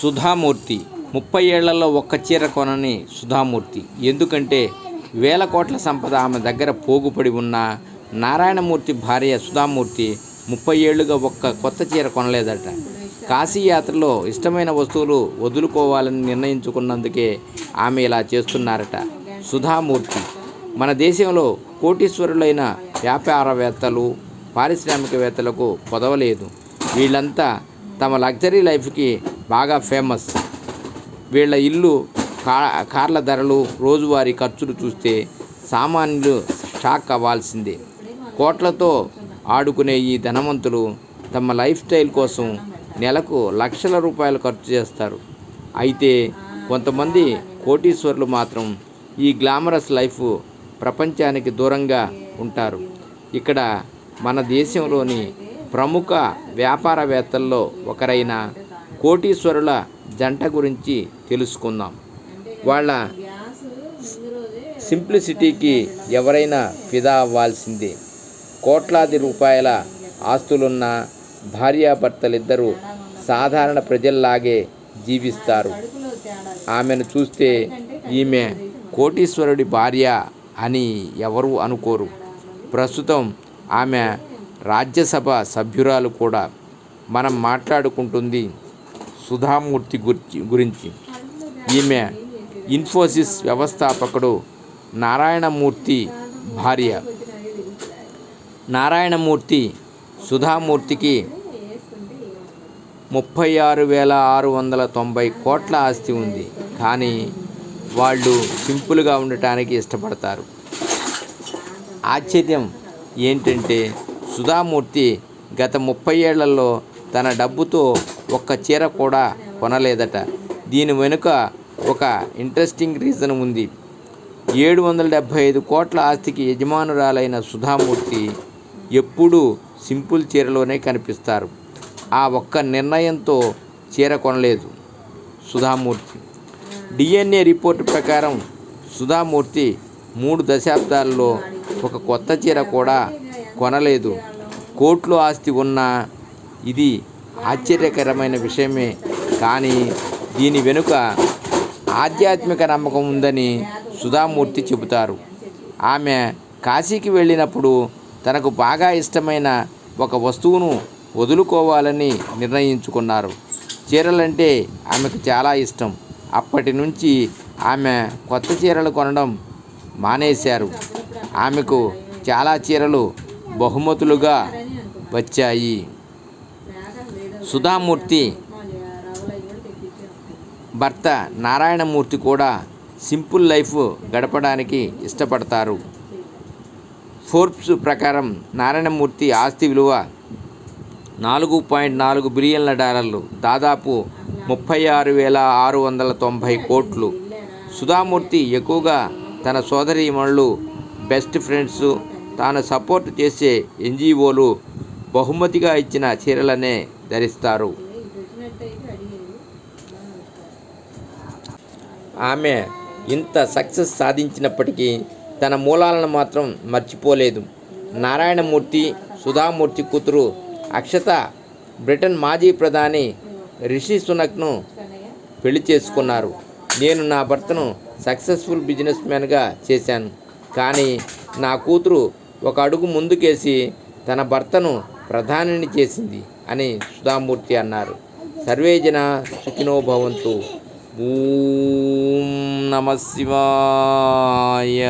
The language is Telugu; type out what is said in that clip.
సుధామూర్తి. ముప్పై ఏళ్ళలో ఒక్క చీర కొనని సుధామూర్తి. ఎందుకంటే వేల కోట్ల సంపద ఆమె దగ్గర పోగుపడి ఉన్న నారాయణమూర్తి భార్య సుధామూర్తి ముప్పై ఏళ్ళుగా ఒక్క కొత్త చీర కొనలేదట. కాశీ యాత్రలో ఇష్టమైన వస్తువులు వదులుకోవాలని నిర్ణయించుకున్నందుకే ఆమె ఇలా చేస్తున్నారట సుధామూర్తి. మన దేశంలో కోటీశ్వరులైన వ్యాపారవేత్తలు పారిశ్రామికవేత్తలకు పొదవలేదు. వీళ్ళంతా తమ లగ్జరీ లైఫ్కి బాగా ఫేమస్. వీళ్ళ ఇల్లు కా కార్ల ధరలు రోజువారీ ఖర్చులు చూస్తే సామాన్యులు షాక్ అవ్వాల్సిందే. కోట్లతో ఆడుకునే ఈ ధనవంతులు తమ లైఫ్ స్టైల్ కోసం నెలకు లక్షల రూపాయలు ఖర్చు చేస్తారు. అయితే కొంతమంది కోటీశ్వరులు మాత్రం ఈ గ్లామరస్ లైఫ్ ప్రపంచానికి దూరంగా ఉంటారు. ఇక్కడ మన దేశంలోని ప్రముఖ వ్యాపారవేత్తల్లో ఒకరైన కోటీశ్వరుల జంట గురించి తెలుసుకుందాం. వాళ్ళ సింప్లిసిటీకి ఎవరైనా ఫిదా అవ్వాల్సిందే. కోట్లాది రూపాయల ఆస్తులున్న భార్యాభర్తలిద్దరూ సాధారణ ప్రజల్లాగే జీవిస్తారు. ఆమెను చూస్తే ఈమె కోటీశ్వరుడి భార్య అని ఎవరు అనుకోరు. ప్రస్తుతం ఆమె రాజ్యసభ సభ్యురాలు కూడా. మనం మాట్లాడుకుంటుంది సుధామూర్తి గురించి గురించి. ఈమె ఇన్ఫోసిస్ వ్యవస్థాపకుడు నారాయణమూర్తి భార్య. నారాయణమూర్తి సుధామూర్తికి ముప్పై ఆరు వేల ఆరు వందల తొంభై కోట్ల ఆస్తి ఉంది. కానీ వాళ్ళు సింపుల్గా ఉండటానికి ఇష్టపడతారు. ఆశ్చర్యం ఏంటంటే సుధామూర్తి గత ముప్పై ఏళ్ళలో తన డబ్బుతో ఒక్క చీర కూడా కొనలేదట. దీని వెనుక ఒక ఇంట్రెస్టింగ్ రీజన్ ఉంది. ఏడు వందల డెబ్భై ఐదు కోట్ల ఆస్తికి యజమానురాలైన సుధామూర్తి ఎప్పుడూ సింపుల్ చీరలోనే కనిపిస్తారు. ఆ ఒక్క నిర్ణయంతో చీర కొనలేదు సుధామూర్తి. డిఎన్ఏ రిపోర్టు ప్రకారం సుధామూర్తి మూడు దశాబ్దాల్లో ఒక కొత్త చీర కూడా కొనలేదు. కోట్లు ఆస్తి ఉన్న ఇది ఆశ్చర్యకరమైన విషయమే. కానీ దీని వెనుక ఆధ్యాత్మిక నమ్మకం ఉందని సుధామూర్తి చెబుతారు. ఆమె కాశీకి వెళ్ళినప్పుడు తనకు బాగా ఇష్టమైన ఒక వస్తువును వదులుకోవాలని నిర్ణయించుకున్నారు. చీరలంటే ఆమెకు చాలా ఇష్టం. అప్పటి నుంచి ఆమె కొత్త చీరలు కొనడం మానేశారు. ఆమెకు చాలా చీరలు బహుమతులుగా వచ్చాయి. సుధామూర్తి భర్త నారాయణమూర్తి కూడా సింపుల్ లైఫ్ గడపడానికి ఇష్టపడతారు. ఫోర్బ్స్ ప్రకారం నారాయణమూర్తి ఆస్తి విలువ నాలుగు పాయింట్ నాలుగు బిలియన్ల డాలర్లు దాదాపు ముప్పై ఆరు వేల ఆరు వందల తొంభై కోట్లు. సుధామూర్తి ఎక్కువగా తన సోదరీమణులు బెస్ట్ ఫ్రెండ్స్ తాను సపోర్ట్ చేసే ఎన్జిఓలు బహుమతిగా ఇచ్చిన చీరలనే ధరిస్తారు. ఆమె ఇంత సక్సెస్ సాధించినప్పటికీ తన మూలాలను మాత్రం మర్చిపోలేదు. నారాయణమూర్తి సుధామూర్తి కూతురు అక్షత బ్రిటన్ మాజీ ప్రధాని రిషి సునక్ను పెళ్ళి చేసుకున్నారు. నేను నా భర్తను సక్సెస్ఫుల్ బిజినెస్ మ్యాన్గా చేశాను. కానీ నా కూతురు ఒక అడుగు ముందుకేసి తన భర్తను ప్రధానిని చేసింది. అని సుధామూర్తి అన్నారు. సర్వేజన సుఖినో భవంతు. ఊ నమ శివాయ.